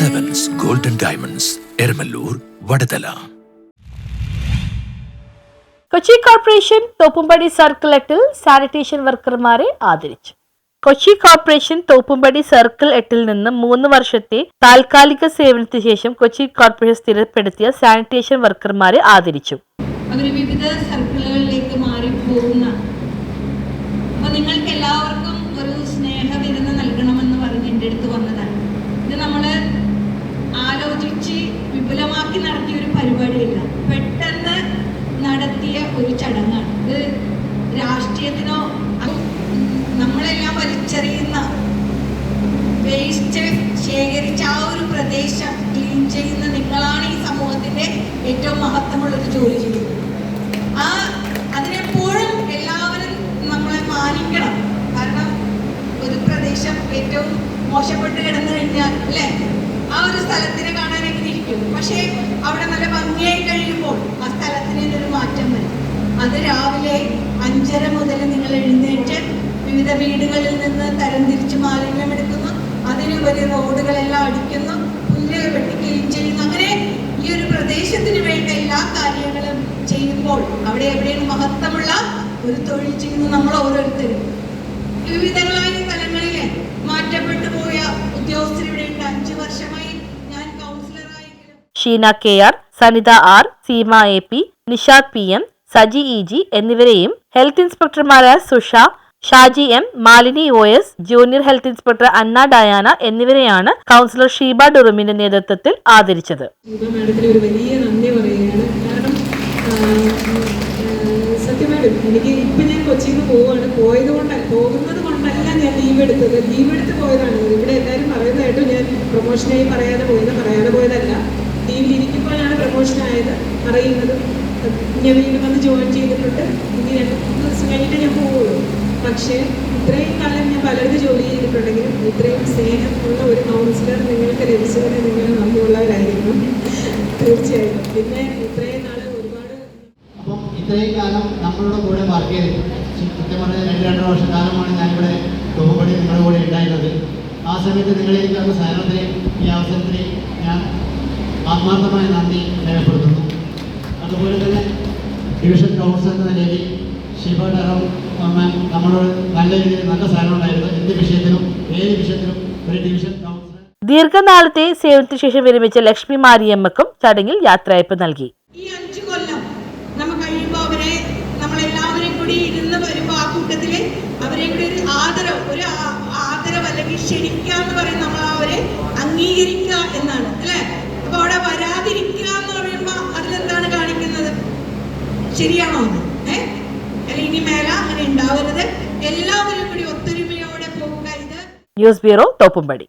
Diamonds Eramalloor Vadathala Kochi corporation Thoppumpady circle എട്ടിൽ sanitation വർക്കർമാരെ ആദരിച്ചു. കൊച്ചി കോർപ്പറേഷൻ തോപ്പുംപടി സർക്കിൾ എട്ടിൽ നിന്ന് മൂന്ന് വർഷത്തെ താൽക്കാലിക സേവനത്തിന് ശേഷം കൊച്ചി കോർപ്പറേഷൻ സ്ഥിരപ്പെടുത്തിയ സാനിറ്റേഷൻ വർക്കർമാരെ ആദരിച്ചു. അവർ വിവിധ സർക്കിളുകളിലേക്ക് വിപുലമാക്കി നടത്തിയ ഒരു പരിപാടിയല്ല. പെട്ടെന്ന് നടത്തിയ ഒരു ചടങ്ങാണ്. ഇത് രാഷ്ട്രീയത്തിനോ നമ്മളെല്ലാം വലിച്ചെറിയുന്ന വേസ്റ്റ് ശേഖരിച്ച ആ ഒരു പ്രദേശം ക്ലീൻ ചെയ്യുന്ന നിങ്ങളാണ് ഈ സമൂഹത്തിന്റെ ഏറ്റവും മഹത്വമുള്ള ഒരു ജോലി ചെയ്യുന്നത്. ആ അതിനെപ്പോഴും എല്ലാവരും നമ്മളെ മാനിക്കണം. കാരണം ഒരു പ്രദേശം ഏറ്റവും മോശപ്പെട്ട് കിടന്നു കഴിഞ്ഞാൽ അല്ലേ? ആ ഒരു സ്ഥലത്തിനെ പക്ഷേ അവിടെ നല്ല ഭംഗിയായി കഴിയുമ്പോൾ ആ സ്ഥലത്തിന് ഒരു മാറ്റം വരും. അത് രാവിലെ അഞ്ചര മുതൽ നിങ്ങൾ എഴുന്നേറ്റ് വിവിധ വീടുകളിൽ നിന്ന് തരംതിരിച്ച് മാലിന്യം എടുക്കുന്നു. അതിനുപരി റോഡുകളെല്ലാം അടിക്കുന്നു. പുല്ല് വെട്ടിക്കുകയും ചെയ്യുന്നു. അങ്ങനെ ഈ ഒരു പ്രദേശത്തിന് വേണ്ട എല്ലാ കാര്യങ്ങളും ചെയ്യുമ്പോൾ അവിടെ എവിടെയാണ് മഹത്വമുള്ള ഒരു തൊഴിൽ ചെയ്യുന്നു നമ്മൾ ഓരോരുത്തരും. വിവിധങ്ങളായ സ്ഥലങ്ങളിലെ മാറ്റപ്പെട്ടു പോയ ഉദ്യോഗസ്ഥരിവിടെ ഉണ്ട്. അഞ്ചു വർഷമായി Sheena K R Sanitha R Seema A P Nishad P M Saji E G എന്നിവരെയും health ഇൻസ്പെക്ടർമാരായ Susha Shaji M Malini O S junior health inspector Anna Diana എന്നിവരെയാണ് കൗൺസിലർ ഷീബ ഡുറുമിന്റെ നേതൃത്വത്തിൽ ആദരിച്ചത്. സത്യമായിട്ടും എനിക്ക് ഇപ്പം ഞാൻ കൊച്ചിയിൽ നിന്ന് പോവുകയാണ് പോയത് കൊണ്ട് പോകുന്നത് കൊണ്ടല്ല ഞാൻ ലീവ് എടുത്തത്. ലീവ് എടുത്ത് പോയതാണ്. ഇവിടെ എല്ലാവരും പറയുന്നതായിട്ടും ഞാൻ പ്രൊമോഷനായി പറയാതെ പോയെന്ന് പറയാതെ പോയതല്ല. ലീവിലിരിക്കുമ്പോഴാണ് അറിയുന്നത് ഞാൻ വീണ്ടും വന്ന് ജോയിൻ ചെയ്തിട്ടുണ്ട്. ഇനി രണ്ട് മൂന്ന് ദിവസം കഴിഞ്ഞിട്ട് ഞാൻ പോവുള്ളൂ. പക്ഷേ ഇത്രയും കാലം ഞാൻ പലരും ജോലി ചെയ്തിട്ടുണ്ടെങ്കിലും ഇത്രയും സ്നേഹമുള്ള ഒരു കൗൺസിലർ നിങ്ങൾക്ക് ലഭിച്ചവരെ നിങ്ങൾ നന്ദിയുള്ളവരായിരിക്കും തീർച്ചയായിട്ടും. പിന്നെ ഇത്രയും നാൾ ഒരുപാട് അപ്പം ഇത്രയും കാലം നമ്മളുടെ കൂടെ വർക്ക് ചെയ്തിട്ടുണ്ട്. സത്യം പറഞ്ഞാൽ രണ്ട് രണ്ടര വർഷക്കാലമാണ് ഞാനിവിടെ തോപ്പടി നിങ്ങളുടെ കൂടെ ഉണ്ടായിരുന്നത്. ആ സമയത്ത് നിങ്ങളെ തന്ന ഈ അവസരത്തിൽ ഞാൻ ആത്മാർത്ഥമായ നന്ദി രേഖപ്പെടുത്തുന്നു. അതുപോലെ തന്നെ ഡിവിഷൻ കൗൺസിൽ എന്ന നിലയിൽ ശിവ ഡറം മാം നമ്മളോട് നല്ല രീതിയിൽ നല്ല സഹകരണം ഉണ്ടായിരുന്നു. എന്ത് വിഷയത്തിലും ഏത് വിഷയത്തിലും ഒരു ഡിവിഷൻ കൗൺസിലർ ദീർഘനാളത്തെ സേവനത്തിന് ശേഷം വിരമിച്ച ലക്ഷ്മി മാരിയമ്മക്കും ചടങ്ങിൽ യാത്രയപ്പ് നൽകി. ഈ അഞ്ചു കൊല്ലം നമ്മൾ കഴിയുമ്പോൾ അവരെ നമ്മളെല്ലാവരും കൂടി ഇരുന്ന് വരുമ്പോൾ ആ കൂട്ടത്തിൽ അവരെ കൂടി ഒരു ആദരവ് ഒരു ആദരവ് അല്ലെങ്കിൽ ക്ഷണിക്കുക എന്ന് പറയും നമ്മൾ അവരെ അംഗീകരിക്കുക എന്നാണ്. അല്ലേ? അപ്പൊ അവിടെ വരാതിരിക്കുക എന്ന് പറയുമ്പോ അതിലെന്താണ് കാണിക്കുന്നത്? ശരിയാണോ അത് ഏഹ് അല്ല ഇനി മേല അങ്ങനെ ഉണ്ടാവരുത്. എല്ലാവരും കൂടി ഒത്തൊരുമയോടെ പോവുക. ഇത് ന്യൂസ് ബ്യൂറോ തോപ്പുംപടി.